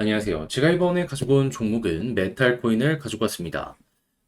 안녕하세요. 제가 이번에 가지고 온 종목은 메탈 코인을 가지고 왔습니다.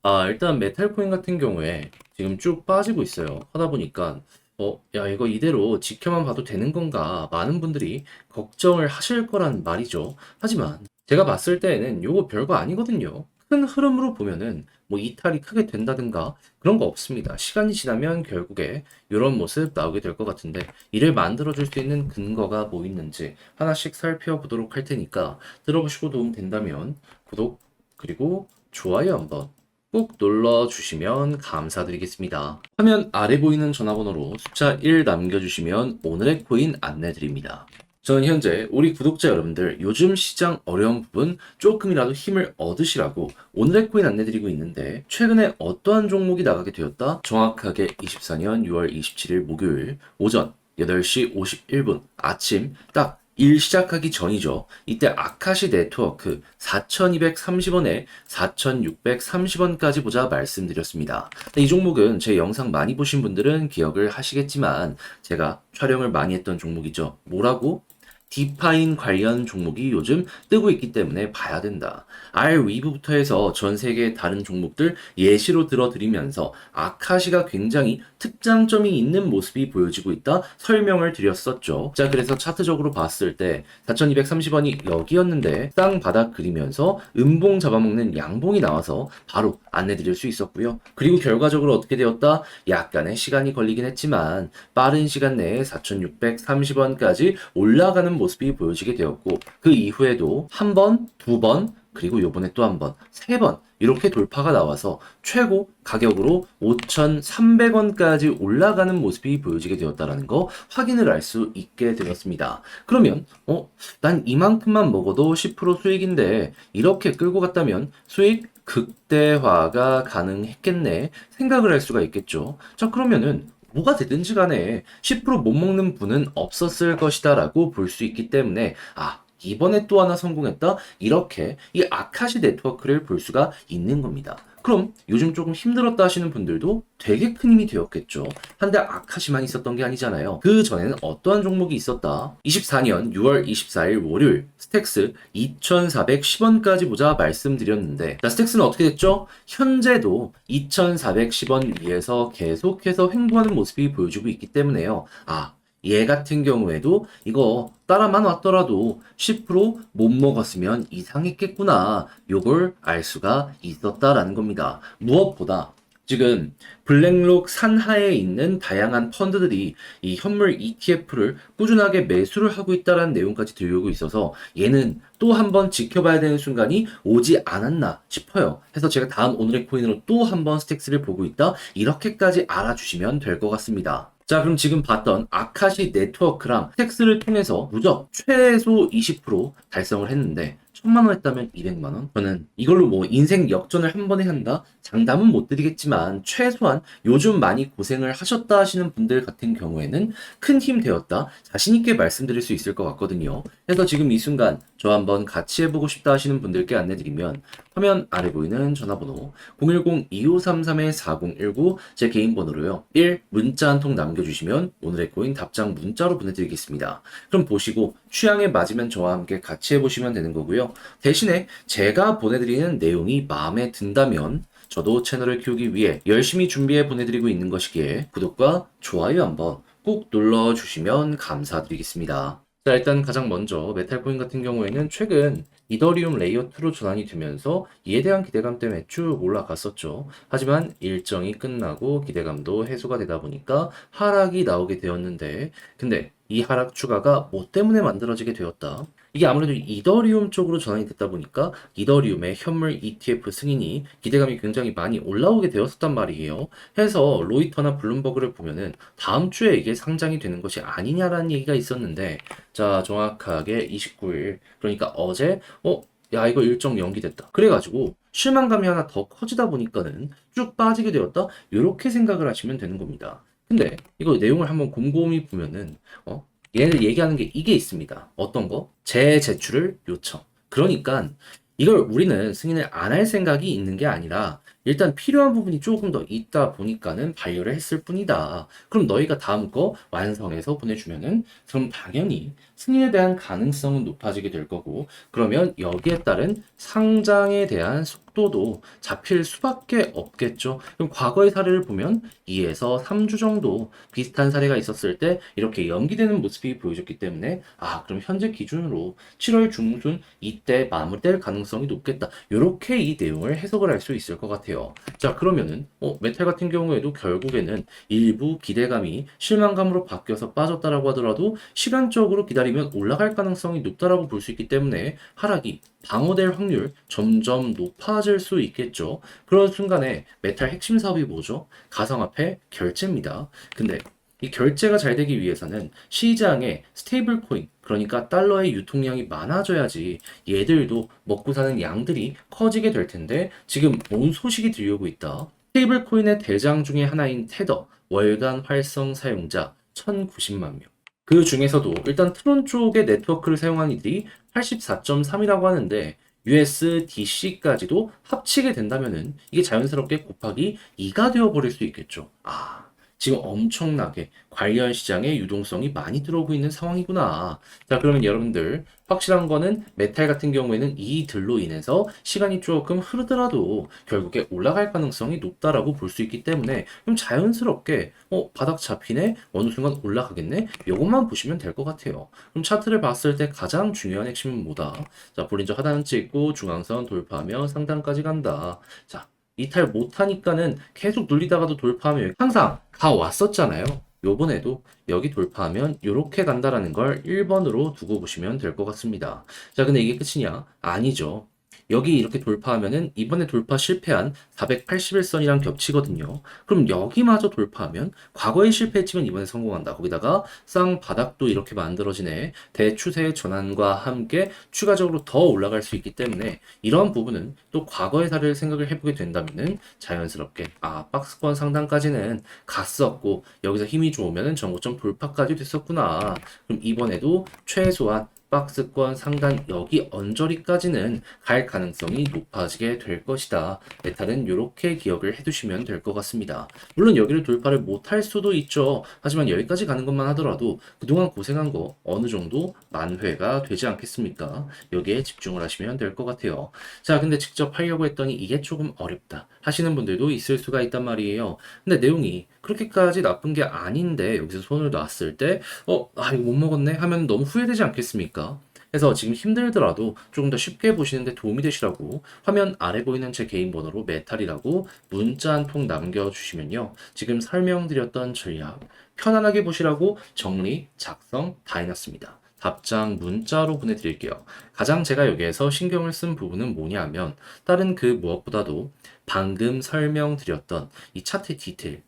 아, 일단 메탈 코인 같은 경우에 지금 쭉 빠지고 있어요. 하다 보니까, 어, 야, 이거 이대로 지켜만 봐도 되는 건가? 많은 분들이 걱정을 하실 거란 말이죠. 하지만 제가 봤을 때에는 요거 별거 아니거든요. 큰 흐름으로 보면은 뭐 이탈이 크게 된다든가 그런 거 없습니다. 시간이 지나면 결국에 이런 모습 나오게 될 것 같은데 이를 만들어줄 수 있는 근거가 뭐 있는지 하나씩 살펴보도록 할 테니까 들어보시고 도움 된다면 구독 그리고 좋아요 한번 꼭 눌러주시면 감사드리겠습니다. 화면 아래 보이는 전화번호로 숫자 1 남겨주시면 오늘의 코인 안내드립니다. 저는 현재 우리 구독자 여러분들 요즘 시장 어려운 부분 조금이라도 힘을 얻으시라고 오늘의 코인 안내드리고 있는데 최근에 어떠한 종목이 나가게 되었다? 정확하게 24년 6월 27일 목요일 오전 8시 51분 아침 딱일 시작하기 전이죠. 이때 아카시 네트워크 4,230원에 4,630원까지 보자 말씀드렸습니다. 이 종목은 제 영상 많이 보신 분들은 기억을 하시겠지만 제가 촬영을 많이 했던 종목이죠. 뭐라고? 디파인 관련 종목이 요즘 뜨고 있기 때문에 봐야 된다. R 위브부터 해서 전 세계의 다른 종목들 예시로 들어드리면서 아카시가 굉장히 특장점이 있는 모습이 보여지고 있다 설명을 드렸었죠. 자, 그래서 차트적으로 봤을 때 4,230원이 여기였는데 땅 바닥 그리면서 음봉 잡아먹는 양봉이 나와서 바로 안내드릴 수 있었고요. 그리고 결과적으로 어떻게 되었다? 약간의 시간이 걸리긴 했지만 빠른 시간 내에 4,630원까지 올라가는 모습이 보여지게 되었고 그 이후에도 한 번, 두 번, 그리고 요번에 또 한 번, 세 번 이렇게 돌파가 나와서 최고 가격으로 5,300원까지 올라가는 모습이 보여지게 되었다라는 거 확인을 할수 있게 되었습니다. 그러면 어, 난 이만큼만 먹어도 10% 수익인데 이렇게 끌고 갔다면 수익 극대화가 가능했겠네 생각을 할 수가 있겠죠. 자, 그러면은 뭐가 되든지 간에 10%못 먹는 분은 없었을 것이다 라고 볼 수 있기 때문에 아 이번에 또 하나 성공했다 이렇게 이 아카시 네트워크를 볼 수가 있는 겁니다. 그럼 요즘 조금 힘들었다 하시는 분들도 되게 큰 힘이 되었겠죠. 한데 아카시만 있었던 게 아니잖아요. 그 전에는 어떠한 종목이 있었다? 24년 6월 24일 월요일 스택스 2,410원까지 보자 말씀드렸는데 자, 스택스는 어떻게 됐죠? 현재도 2,410원 위에서 계속해서 횡보하는 모습이 보여주고 있기 때문에요. 아, 얘 같은 경우에도 이거 따라만 왔더라도 10%못 먹었으면 이상했겠구나. 요걸 알 수가 있었다라는 겁니다. 무엇보다 지금 블랙록 산하에 있는 다양한 펀드들이 이 현물 ETF를 꾸준하게 매수를 하고 있다는 내용까지 들려오고 있어서 얘는 또 한번 지켜봐야 되는 순간이 오지 않았나 싶어요. 해서 제가 다음 오늘의 코인으로 또 한번 스택스를 보고 있다. 이렇게까지 알아주시면 될 것 같습니다. 자, 그럼 지금 봤던 아카시 네트워크랑 스택스를 통해서 무적 최소 20% 달성을 했는데 천만 원 했다면 200만 원? 저는 이걸로 뭐 인생 역전을 한 번에 한다? 장담은 못 드리겠지만 최소한 요즘 많이 고생을 하셨다 하시는 분들 같은 경우에는 큰 힘 되었다 자신 있게 말씀드릴 수 있을 것 같거든요. 그래서 지금 이 순간 저 한번 같이 해보고 싶다 하시는 분들께 안내드리면 화면 아래 보이는 전화번호 010-2533-4019 제 개인 번호로요. 1 문자 한 통 남겨주시면 오늘의 코인 답장 문자로 보내드리겠습니다. 그럼 보시고 취향에 맞으면 저와 함께 같이 해보시면 되는 거고요. 대신에 제가 보내드리는 내용이 마음에 든다면 저도 채널을 키우기 위해 열심히 준비해 보내드리고 있는 것이기에 구독과 좋아요 한번 꼭 눌러주시면 감사드리겠습니다. 자, 일단 가장 먼저 메탈코인 같은 경우에는 최근 이더리움 레이어 2로 전환이 되면서 이에 대한 기대감 때문에 쭉 올라갔었죠. 하지만 일정이 끝나고 기대감도 해소가 되다 보니까 하락이 나오게 되었는데, 근데 이 하락 추가가 뭐 때문에 만들어지게 되었다? 이게 아무래도 이더리움 쪽으로 전환이 됐다 보니까 이더리움의 현물 ETF 승인이 기대감이 굉장히 많이 올라오게 되었었단 말이에요. 해서 로이터나 블룸버그를 보면은 다음 주에 이게 상장이 되는 것이 아니냐라는 얘기가 있었는데, 자, 정확하게 29일, 그러니까 어제, 어, 야, 이거 일정 연기됐다. 그래가지고 실망감이 하나 더 커지다 보니까는 쭉 빠지게 되었다. 이렇게 생각을 하시면 되는 겁니다. 근데 이거 내용을 한번 곰곰이 보면은, 어, 얘네들 얘기하는 게 이게 있습니다. 어떤 거? 재제출을 요청. 그러니까 이걸 우리는 승인을 안 할 생각이 있는 게 아니라 일단 필요한 부분이 조금 더 있다 보니까는 반려를 했을 뿐이다. 그럼 너희가 다음 거 완성해서 보내주면은 그럼 당연히 승인에 대한 가능성은 높아지게 될 거고 그러면 여기에 따른 상장에 대한 속 도도 잡힐 수밖에 없겠죠. 그럼 과거의 사례를 보면 2에서 3주 정도 비슷한 사례가 있었을 때 이렇게 연기되는 모습이 보여졌기 때문에 아 그럼 현재 기준으로 7월 중순 이때 마무리될 가능성이 높겠다. 이렇게 이 내용을 해석을 할 수 있을 것 같아요. 자 그러면은 어, 메탈 같은 경우에도 결국에는 일부 기대감이 실망감으로 바뀌어서 빠졌다라고 하더라도 시간적으로 기다리면 올라갈 가능성이 높다라고 볼 수 있기 때문에 하락이 방어될 확률 점점 높아 질 수 있겠죠. 그런 순간에 메탈 핵심 사업이 뭐죠? 가상화폐 결제입니다. 근데 이 결제가 잘 되기 위해서는 시장에 스테이블 코인, 그러니까 달러의 유통량이 많아져야지 얘들도 먹고 사는 양들이 커지게 될 텐데 지금 뭔 소식이 들려오고 있다. 스테이블 코인의 대장 중에 하나인 테더 월간 활성 사용자 1090만 명. 그 중에서도 일단 트론 쪽의 네트워크를 사용한 이들이 84.3이라고 하는데 USDC까지도 합치게 된다면은 이게 자연스럽게 곱하기 2가 되어 버릴 수 있겠죠. 아, 지금 엄청나게 관련 시장에 유동성이 많이 들어오고 있는 상황이구나. 자, 그러면 여러분들 확실한 거는 메탈 같은 경우에는 이들로 인해서 시간이 조금 흐르더라도 결국에 올라갈 가능성이 높다라고 볼 수 있기 때문에 그럼 자연스럽게 어, 바닥 잡히네? 어느 순간 올라가겠네? 이것만 보시면 될 것 같아요. 그럼 차트를 봤을 때 가장 중요한 핵심은 뭐다? 자, 볼린저 하단 찍고 중앙선 돌파하며 상단까지 간다. 자, 이탈 못하니까는 계속 눌리다가도 돌파하면 항상 가 왔었잖아요. 요번에도 여기 돌파하면 이렇게 간다라는 걸 1번으로 두고 보시면 될 것 같습니다. 자, 근데 이게 끝이냐? 아니죠. 여기 이렇게 돌파하면은 이번에 돌파 실패한 481선이랑 겹치거든요. 그럼 여기마저 돌파하면 과거에 실패했지만 이번에 성공한다. 거기다가 쌍바닥도 이렇게 만들어지네. 대추세의 전환과 함께 추가적으로 더 올라갈 수 있기 때문에 이런 부분은 또 과거의 사례를 생각을 해보게 된다면은 자연스럽게 아 박스권 상단까지는 갔었고 여기서 힘이 좋으면은 전고점 돌파까지 됐었구나. 그럼 이번에도 최소한 박스권 상단 여기 언저리까지는 갈 가능성이 높아지게 될 것이다. 메탈은 이렇게 기억을 해두시면 될 것 같습니다. 물론 여기를 돌파를 못할 수도 있죠. 하지만 여기까지 가는 것만 하더라도 그동안 고생한 거 어느 정도 만회가 되지 않겠습니까? 여기에 집중을 하시면 될 것 같아요. 자, 근데 직접 하려고 했더니 이게 조금 어렵다 하시는 분들도 있을 수가 있단 말이에요. 근데 내용이 그렇게까지 나쁜 게 아닌데 여기서 손을 놨을 때 어, 아 이거 못 먹었네 하면 너무 후회되지 않겠습니까? 그래서 지금 힘들더라도 조금 더 쉽게 보시는데 도움이 되시라고 화면 아래 보이는 제 개인 번호로 메탈이라고 문자 한 통 남겨주시면요. 지금 설명드렸던 전략 편안하게 보시라고 정리, 작성 다 해놨습니다. 답장 문자로 보내드릴게요. 가장 제가 여기에서 신경을 쓴 부분은 뭐냐면 다른 그 무엇보다도 방금 설명드렸던 이 차트 디테일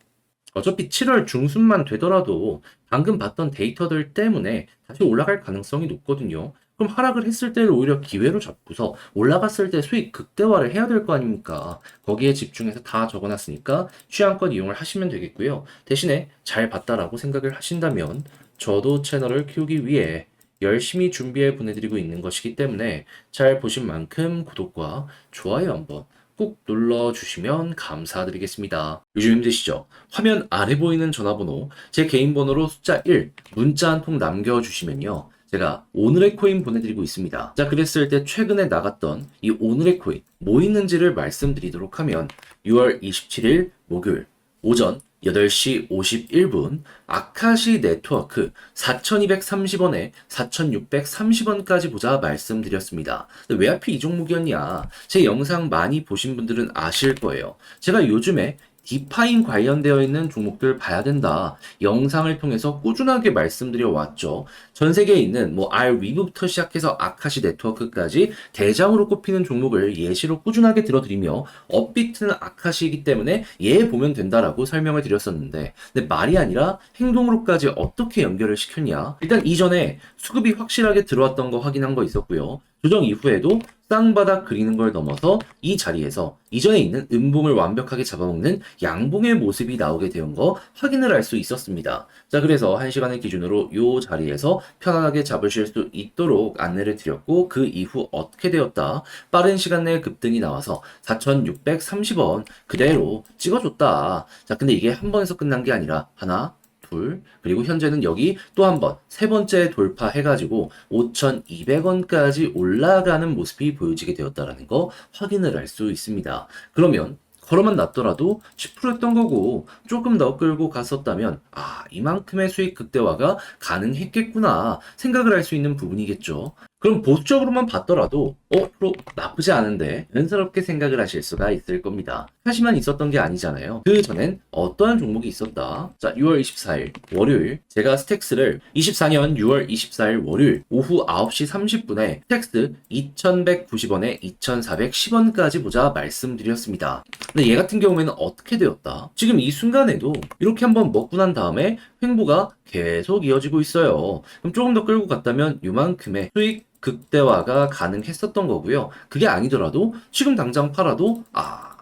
어차피 7월 중순만 되더라도 방금 봤던 데이터들 때문에 다시 올라갈 가능성이 높거든요. 그럼 하락을 했을 때를 오히려 기회로 잡고서 올라갔을 때 수익 극대화를 해야 될 거 아닙니까? 거기에 집중해서 다 적어놨으니까 취향껏 이용을 하시면 되겠고요. 대신에 잘 봤다라고 생각을 하신다면 저도 채널을 키우기 위해 열심히 준비해 보내드리고 있는 것이기 때문에 잘 보신 만큼 구독과 좋아요 한번 꾹 눌러주시면 감사드리겠습니다. 요즘 힘드시죠? 화면 아래 보이는 전화번호, 제 개인 번호로 숫자 1, 문자 한 통 남겨주시면요. 제가 오늘의 코인 보내드리고 있습니다. 자, 그랬을 때 최근에 나갔던 이 오늘의 코인, 뭐 있는지를 말씀드리도록 하면 6월 27일 목요일 오전 8시 51분 아카시 네트워크 4,230원에 4,630원까지 보자 말씀드렸습니다. 왜 하필 이 종목이었냐? 제 영상 많이 보신 분들은 아실 거예요. 제가 요즘에 디파인 관련되어 있는 종목들 봐야 된다. 영상을 통해서 꾸준하게 말씀드려 왔죠. 전 세계에 있는 뭐 RW부터 시작해서 아카시 네트워크까지 대장으로 꼽히는 종목을 예시로 꾸준하게 들어드리며 업비트는 아카시이기 때문에 얘 보면 된다라고 설명을 드렸었는데 근데 말이 아니라 행동으로까지 어떻게 연결을 시켰냐? 일단 이전에 수급이 확실하게 들어왔던 거 확인한 거 있었고요. 조정 이후에도 땅바닥 그리는 걸 넘어서 이 자리에서 이전에 있는 음봉을 완벽하게 잡아먹는 양봉의 모습이 나오게 된거 확인을 할 수 있었습니다. 자, 그래서 한 시간을 기준으로 이 자리에서 편안하게 잡으실 수 있도록 안내를 드렸고 그 이후 어떻게 되었다? 빠른 시간 내에 급등이 나와서 4,630원 그대로 찍어줬다. 자, 근데 이게 한 번에서 끝난 게 아니라 하나, 둘, 그리고 현재는 여기 또 한 번, 세 번째 돌파해가지고 5,200원까지 올라가는 모습이 보여지게 되었다라는 거 확인을 할 수 있습니다. 그러면 걸어만 놨더라도 10%였던 거고 조금 더 끌고 갔었다면 아 이만큼의 수익 극대화가 가능했겠구나 생각을 할 수 있는 부분이겠죠. 그럼 보수적으로만 봤더라도 어 프로 나쁘지 않은데 은스럽게 생각을 하실 수가 있을 겁니다. 사실만 있었던 게 아니잖아요. 그 전엔 어떠한 종목이 있었다. 자 6월 24일 월요일 제가 스택스를 24년 6월 24일 월요일 오후 9시 30분에 스택스 2190원에 2410원까지 보자 말씀드렸습니다. 근데 얘 같은 경우에는 어떻게 되었다? 지금 이 순간에도 이렇게 한번 먹고 난 다음에 횡보가 계속 이어지고 있어요. 그럼 조금 더 끌고 갔다면 이만큼의 수익 극대화가 가능했었던 거고요. 그게 아니더라도 지금 당장 팔아도 아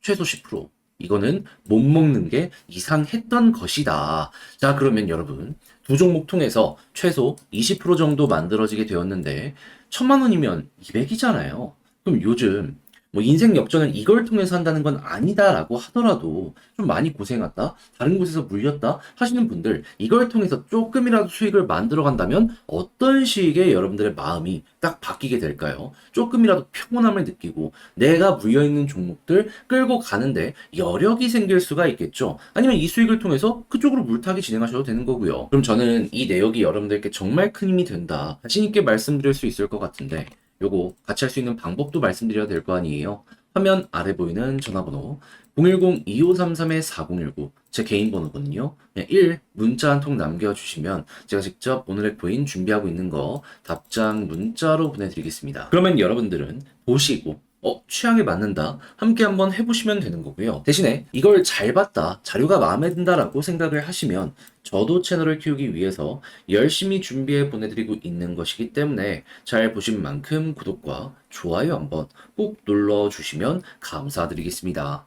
최소 10% 이거는 못 먹는 게 이상했던 것이다. 자 그러면 여러분 두 종목 통해서 최소 20% 정도 만들어지게 되었는데 천만 원이면 200이잖아요. 그럼 요즘 뭐 인생 역전을 이걸 통해서 한다는 건 아니다라고 하더라도 좀 많이 고생했다, 다른 곳에서 물렸다 하시는 분들 이걸 통해서 조금이라도 수익을 만들어 간다면 어떤 식의 여러분들의 마음이 딱 바뀌게 될까요? 조금이라도 평온함을 느끼고 내가 물려 있는 종목들 끌고 가는데 여력이 생길 수가 있겠죠. 아니면 이 수익을 통해서 그쪽으로 물타기 진행하셔도 되는 거고요. 그럼 저는 이 내역이 여러분들께 정말 큰 힘이 된다. 자신 있게 말씀드릴 수 있을 것 같은데 요거 같이 할 수 있는 방법도 말씀드려야 될 거 아니에요. 화면 아래 보이는 전화번호 010-2533-4019 제 개인 번호거든요. 그냥 1 문자 한 통 남겨주시면 제가 직접 오늘의 코인 준비하고 있는 거 답장 문자로 보내드리겠습니다. 그러면 여러분들은 보시고 어, 취향에 맞는다. 함께 한번 해보시면 되는 거고요. 대신에 이걸 잘 봤다. 자료가 마음에 든다라고 생각을 하시면 저도 채널을 키우기 위해서 열심히 준비해 보내드리고 있는 것이기 때문에 잘 보신 만큼 구독과 좋아요 한번 꼭 눌러주시면 감사드리겠습니다.